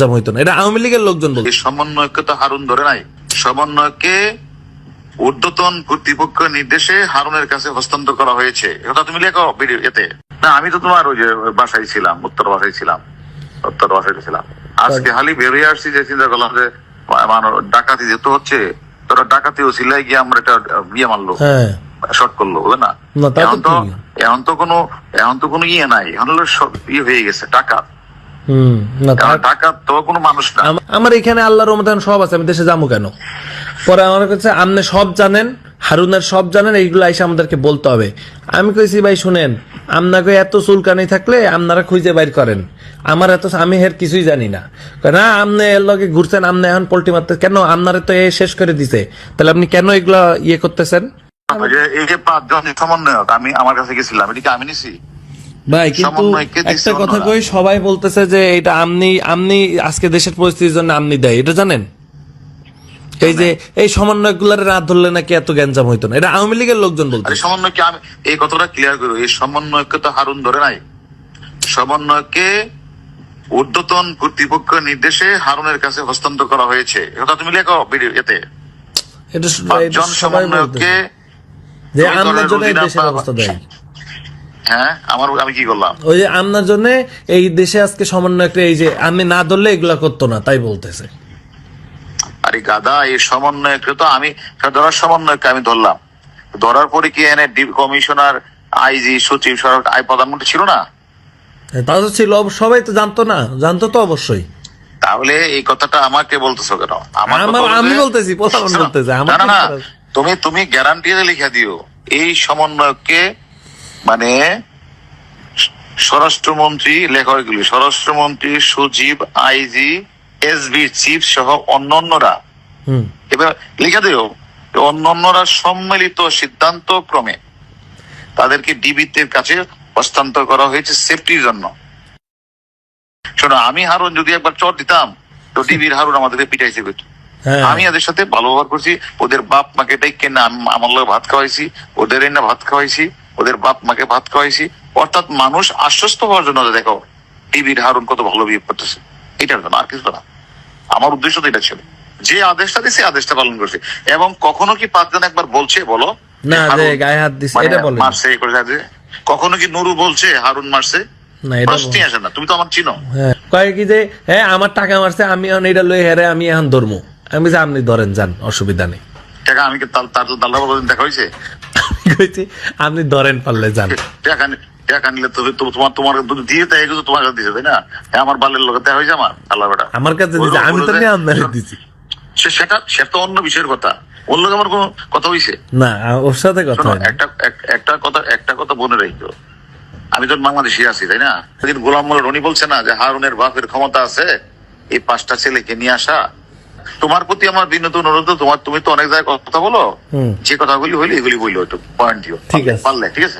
জাম হইতো না। এটা আওয়ামী লীগের লোকজন বলছে। সমন্বয়কে তো হারুন ধরে নাই। সমন্বয়কে ঊর্ধ্বতন কর্তৃপক্ষের নির্দেশে হারুনের কাছে হস্তান্তর করা হয়েছে। এটা তুমি লেখো ভিডিও এতে। না আমি তো তোমার ওই যে বাসায় ছিলাম উত্তর বাসায় ছিলাম উত্তর বাসায় ছিলাম আজকে হালি বেরিয়ে আসছি যে চিন্তা করলাম যে মানুষ ডাকাতি যেহেতু হচ্ছে তোরা ডাকাতি ও সিলাই গিয়ে আমরা একটা বিয়ে মারলো হ্যাঁ। শর্ট করল বুঝলে না? এখন তো এখন তো কোনো এখন তো কোনো ইয়ে নাই। এখন ইয়ে হয়ে গেছে টাকা। টাকা তো। কোনো মানুষ না। আমার এখানে আল্লাহর রহমতান সব আছে আমি দেশে যাব কেন? পরে আমার কাছে আপনি সব জানেন হারুনের সব জানেন এইগুলো এসে আমাদেরকে বলতে হবে। আমি কইছি ভাই শুনেন আপনাকে এত চুলকানি থাকলে আপনারা খুঁজে বাইর করেন। আমার এত আমি হের কিছুই জানি না। না আপনি এর লগে ঘুরছেন আপনি এখন পোল্ট্রি মারতে কেন আপনারা তো এ শেষ করে দিছে? তাহলে আপনি কেন এগুলা ইয়ে করতেছেন? এই যে পাঁচজন সমন্বয়ক আমি আমার কাছে গেছিলাম এটা কি আমি নিছি। ভাই কিন্তু সমন্বয়কে একটা কথা কই সবাই বলতেছে যে এটা আপনি আপনি আজকে দেশের পরিস্থিতির জন্য আপনি দেয় এটা জানেন? এই যে এই সমন্বয়গুলার রাত ধরলে নাকি এত গ্যাঞ্জাম হইতো না এটা আওয়ামী লীগের লোকজন বলতে আরে সমন্বয়কে আমি এই কথাটা ক্লিয়ার করব এই সমন্বয়কে তো হারুন ধরে নাই। সমন্বয়কে ঊর্ধ্বতন কর্তৃপক্ষের নির্দেশে হারুনের কাছে হস্তান্তর করা হয়েছে। এটা তুমি লেখো ভিডিও এতে। এটা স- এটা পাঁচজন সবাই সমন্বয়ককে বলতেছে। যে দলের জন্য দেশের অবস্থা দেয়। হ্যাঁ? আমার আমি কি করলাম? ওই যে আমনার জন্য এই দেশে আজকে সমন্বয় এই যে আমি না ধরলে এগুলা করতো না তাই বলতেছে। আরে গাদা এই সমন্বয়কে তো আমি ধরার সমন্বয়কে আমি ধরলাম। ধরার পরে কি এনে ডি- কমিশনার আইজি সচিব সরকার আই প্রধানমন্ত্রী ছিল না? তা তো ছিল সবাই তো জানতো না জানতো তো অবশ্যই। তাহলে এই কথাটা আমাকে বলতেছো কেন? আমি বলতেছি, প্রধান শোনো, বলতেছে, আমার না না না তুমি তুমি গ্যারান্টি লিখে দিও এই সমন্বয়কে মানে স্বরাষ্ট্রমন্ত্রী লেখা এগুলি স্বরাষ্ট্রমন্ত্রী সচিব আইজি এসবি চিফ সহ অন্যান্যরা। এবার লিখে দিও অন্যান্যরা সম্মিলিত সিদ্ধান্ত ক্রমে তাদেরকে ডিবিতের কাছে হস্তান্তর করা হয়েছে সেফটির জন্য। শোনো আমি হারুন যদি একবার চট দিতাম তো ডিবির হারুন আমাদেরকে পিটাইছে হ্যাঁ। আমি এদের সাথে ভালো ব্যবহার করছি ওদের বাপ মাকে ডেকে না আম- আমার ভাত খাওয়াইছি ওদের না ভাত খাওয়াইছি। ওদের বাপ মাকে ভাত খাওয়াইছি। অর্থাৎ মানুষ আশ্বস্ত হওয়ার জন্য দেখো টিভির হারুন কত ভালো বিয়ে করতেছে। এটার জন্য আর কিছু না। আমার উদ্দেশ্য তো এটা ছিল। যে আদেশটা দিছে আদেশটা পালন করছে। এবং কখনো কি পাঁচজন একবার বলছে বলো? না, যে গায়ে হাত দিছে, মানে এটা বলেনি। মারছে যে কখনো কি নুরু বলছে হারুন মারছে? না এটা প্রশ্নই আসে না। তুমি তো আমার চিনো। হ্যাঁ। কয় কি যে হ্যাঁ আমার টাকা মারছে আমি এখন এটা লই হেরে আমি এখন ধরমু। আমি বলছি, আপনি ধরেন যান অসুবিধা নেই। টাকা আমি কি তার তার দাল্লা দেখা হয়েছে কইছি, আপনি ধরেন পারলে যান। টাকা টাকা নিলে তো তো তোমার তোমার দিয়ে তাই এগুলো তোমার কাছে দিছে তাই না? হ্যাঁ আমার বালের লোক দেখা হয়েছে আমার আল্লাহ বেটা আমার কাছে দিছে আমি তো নিয়ে আপনারে দিছি। সেটা সেটা অন্য বিষয়ের কথা। ওর আমার কোনো কথা হইছে? না ওর সাথে কথা শোনো না। একটা একটা কথা একটা কথা মনে রাখতো আমি তো বাংলাদেশি আছি তাই না? সেদিন গোলাম মোল্লা রনি বলছে না যে হারুনের বাপের ক্ষমতা আছে এই পাঁচটা ছেলেকে নিয়ে আসা তোমার প্রতি আমার বিনোদ অনুরোধ তোমার তুমি তো অনেক জায়গায় কথা বলো। যে কথাগুলি হইলে এগুলি বলল একটু পয়েন্ট দিও ঠিক আছে। পারলে ঠিক আছে